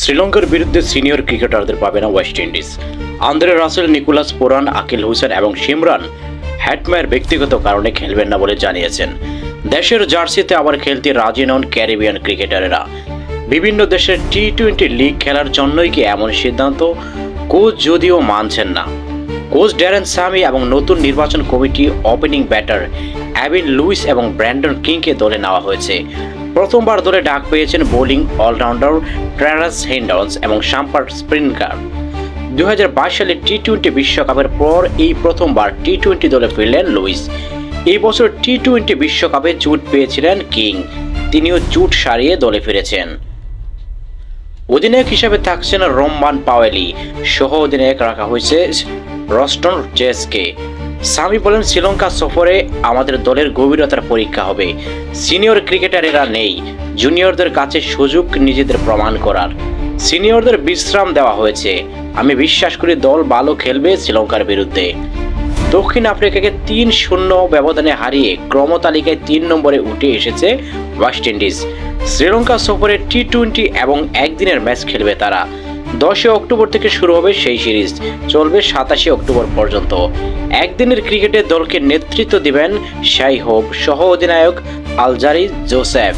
শ্রীলঙ্কার বিরুদ্ধে সিনিয়র ক্রিকেটারদের পাবে না West Indies. Andre Russell, Nicholas Pooran, Akeal Hosein এবং সিমরান হ্যাটম্যার ব্যক্তিগত কারণে খেলবেন না বলে জানিয়েছেন। দেশের জার্সিতে আবার খেলতে রাজি নন ক্যারিবিয়ান ক্রিকেটারেরা। বিভিন্ন দেশের টি টোয়েন্টি লিগ খেলার জন্যই কি এমন সিদ্ধান্ত? কোচ যদিও মানছেন না। কোচ ড্যারেন সামি এবং নতুন নির্বাচন committee opening batter Evin Lewis এবং ব্র্যান্ডন কিংকে দলে নেওয়া হয়েছে। প্রথমবার দলে ডাক পেয়েছেন বোলিং অলরাউন্ডার ট্রারাস হেন্ডন্স এবং শাম্পার স্প্রিনকার দু সালে টি টোয়েন্টি বিশ্বকাপের পর এই প্রথমবার টি টোয়েন্টি দলে ফিরলেন লুইস। এই বছর টি টোয়েন্টি বিশ্বকাপে চুট পেয়েছিলেন কিং। তিনিও চুট সারিয়ে দলে ফিরেছেন। অধিনায়ক হিসেবে থাকছেন রোম্মান পাওয়েলি। সহ অধিনায়ক রাখা হয়েছে রস্টন চেসকে। সামি বলেন শ্রীলঙ্কা সফরে আমাদের দলের গভীরতার পরীক্ষা হবে। সিনিয়র ক্রিকেটারেরা নেই। জুনিয়রদের কাছে সুযোগ নিজেদের প্রমাণ করার। সিনিয়রদের বিশ্রাম দেওয়া হয়েছে। আমি বিশ্বাস করি দল ভালো খেলবে শ্রীলঙ্কার বিরুদ্ধে। দক্ষিণ আফ্রিকাকে তিন শূন্য ব্যবধানে হারিয়ে ক্রমতালিকায় তিন নম্বরে উঠে এসেছে ওয়েস্ট ইন্ডিজ। শ্রীলঙ্কা সফরে টি টোয়েন্টি এবং একদিনের ম্যাচ খেলবে তারা। দশই অক্টোবর থেকে শুরু হবে সেই সিরিজ। চলবে সাতাশে অক্টোবর পর্যন্ত। একদিনের ক্রিকেটে দলকে নেতৃত্ব দিবেন শাই হোপ সহ অধিনায়ক আলজারি জোসেফ।